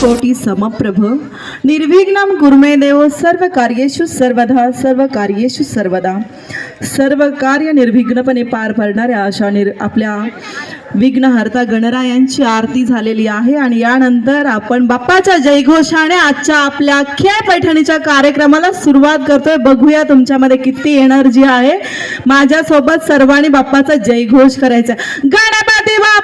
कोटी समप्रभ। निर्विघ्नम गुरुमे देव सर्व कार्येषु सर्वदा सर्व कार्येषु सर्वदा। सर्व कार्य निर्विघ्नपणे पार पडणाऱ्या अशा निर आपल्या विघ्नहर्ता गणरायांची आरती झालेली आहे आणि यानंतर आपण बाप्पाच्या जयघोषाने आजच्या आपल्या अख्ख्या पैठणीच्या कार्यक्रमाला सुरुवात करतोय. बघूया तुमच्यामध्ये किती एनर्जी आहे. माझ्यासोबत सर्वांनी बाप्पाचा जयघोष करायचा गणपती बाप्पा!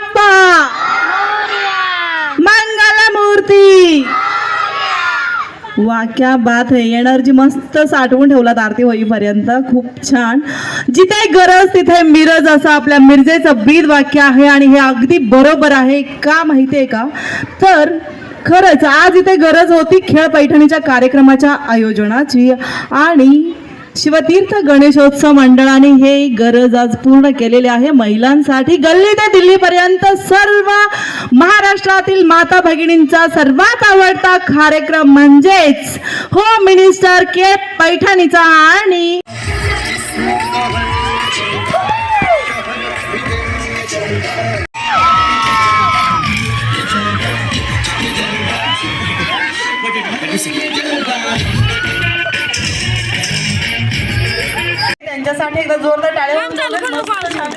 वा क्या बात आहे एनर्जी मस्त साठवून ठेवलात आरती होईपर्यंत. खूप छान. जिथे गरज तिथे मिरज असं आपल्या मिरजेचं बीद वाक्य आहे आणि हे अगदी बरोबर आहे. का माहिती आहे का? तर खरंच आज इथे गरज होती खेळ पैठणीच्या कार्यक्रमाच्या आयोजनाची. आणि शिवतीर्थ गणेशोत्सव मंडळाने हे गरज आज पूर्ण केलेली आहे. महिलांसाठी गल्ली ते दिल्लीपर्यंत सर्व महाराष्ट्रातील माता भगिनींचा सर्वात आवडता कार्यक्रम म्हणजेच होम मिनिस्टर के पैठणीचा आणि त्यांच्यासाठी एकदा जोरदार टाळ्या छान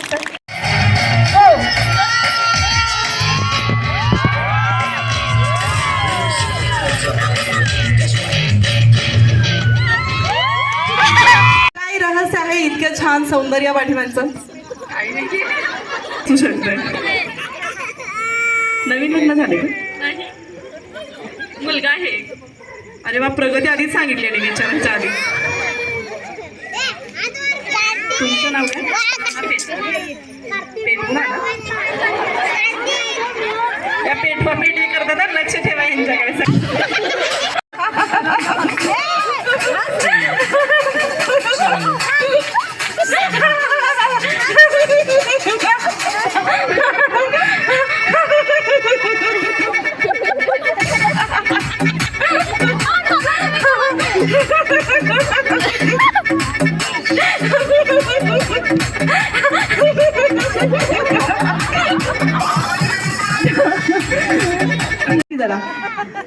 इतक्या छान सौंदर्य तू शकतोय नवीन लग्न झाले का? मुलगा आहे अरे वा प्रगती आधीच सांगितली आणि विचारायच्या आधी. तुमचं नाव काय पेटू ना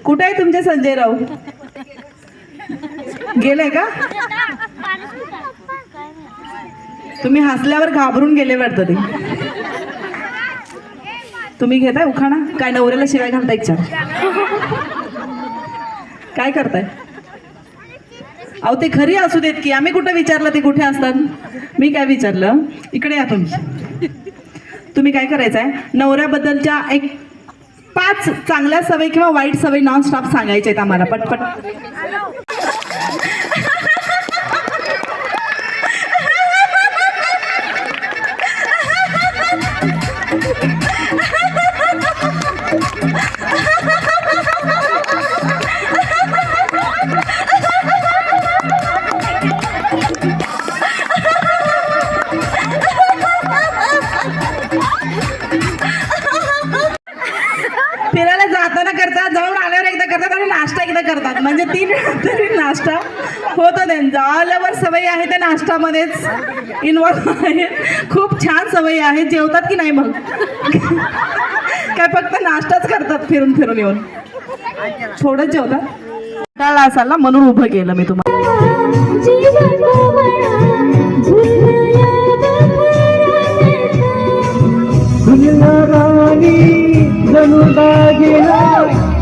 कुठे आहे तुमचे संजय राव? गेले का? तुम्ही हसल्यावर घाबरून गेले वाटतं ते. तुम्ही घेताय उखाणा? काय नवऱ्याला शिवाय घालताय इच्छा काय करताय? अहो ते खरी असू देत की. आम्ही कुठं विचारलं ते कुठे असतात? मी काय विचारलं? इकडे या तुम्ही. तुम्ही काय करायचं आहे नवऱ्याबद्दलच्या एक पाच चांगल्या सवयी किंवा वाईट सवयी नॉन स्टॉप सांगायच्या आहेत आम्हाला. पटपट. नाश्ता म्हणजे तीन वेळा तरी नाश्ता होतो त्यांचा आल्यावर सवयी आहे त्या नाश्त्यामध्येच इन्व्हॉल्व आहे खूप छान सवयी आहे जेवतात की नाही मग काय फक्त नाश्ताच करतात फिरून फिरून येऊन थोडंच जेवतात टाळा असाल म्हणून उभं केलं मी तुम्हाला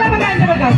मस्त बसला बघा यांनी बघा.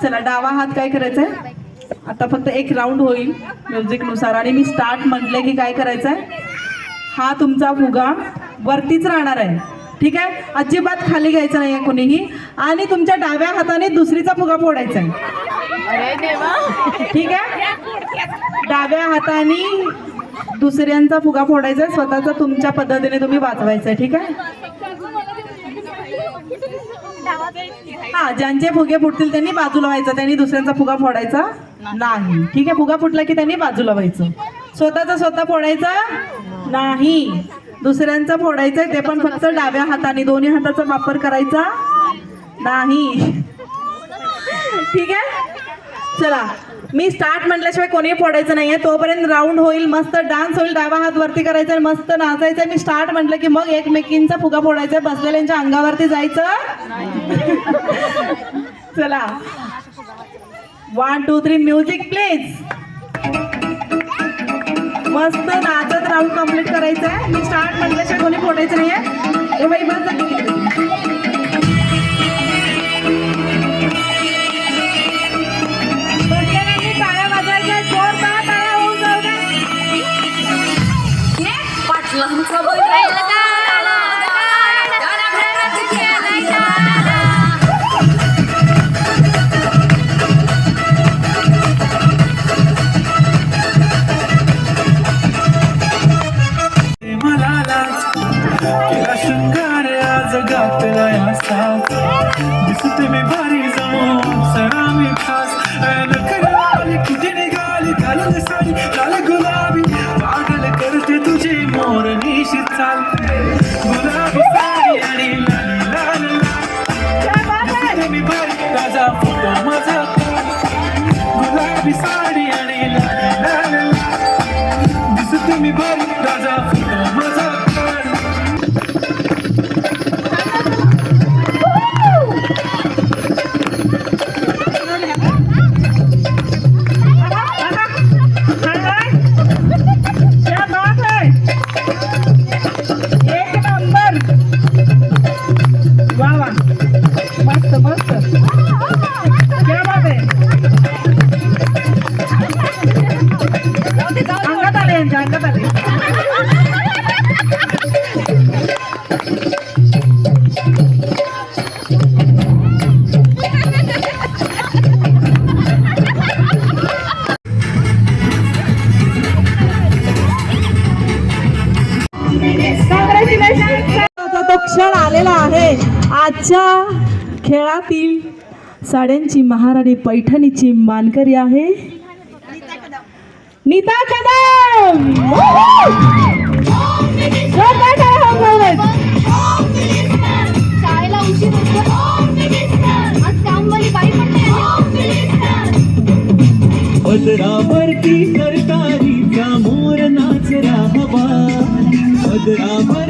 चला डावा हात काय करायचा आहे आता फक्त एक राऊंड होईल म्युझिकनुसार आणि मी स्टार्ट म्हटले की काय करायचं आहे हा तुमचा फुगा वरतीच राहणार आहे. ठीक आहे? अजिबात खाली घ्यायचं नाही आहे कोणीही. आणि तुमच्या डाव्या हाताने दुसरीचा फुगा फोडायचा आहे. ठीक आहे? डाव्या हाताने दुसऱ्यांचा फुगा फोडायचा स्वतःचा तुमच्या पद्धतीने तुम्ही वाजवायचा आहे. ठीक आहे? हा ज्यांचे फुगे फुटतील त्यांनी बाजूला व्हायचं. त्यांनी दुसऱ्यांचा फुगा फोडायचा नाही. ठीक आहे? फुगा फुटला की त्यांनी बाजूला व्हायचं. स्वतःचा स्वतः फोडायचा. नाही. दुसऱ्यांचा आहे ते पण फक्त डाव्या हाताने दोन्ही हाताचा वापर करायचा नाही. ठीक आहे? चला. मी स्टार्ट म्हटल्याशिवाय कोणी फोडायचं नाहीये. तोपर्यंत राऊंड होईल मस्त डान्स होईल डावा हात वरती करायचा आणि मस्त नाचायचं. मी स्टार्ट म्हटलं की मग एकमेकींचा फुगा फोडायचा बसलेल्यांच्या अंगावरती जायचं. चला. One two three music please मस्त नाचत राहून कंप्लीट करायचं आहे मी स्टार्ट म्हटल्याशिवाय कोणी फोडायचं नाही आहे बाई बस. घालून साडी लाल गुलाबी. पागल करते तुझी मोर निशी चालते गुलाबी साडी आणि लाल लाल लाल. मी भारी राजा फोटो माझा गुलाबी साडी आणि लाल लाल लाल. दिसते मी भारी राजा फोटो माझा आजच्या खेळातील साड्यांची महाराणी पैठणीची मानकरी आहे नीता कदम जोरदार टाळ्या वाजवायला. पदरावरती करतारीचा मोर नाच राहावा पदरावर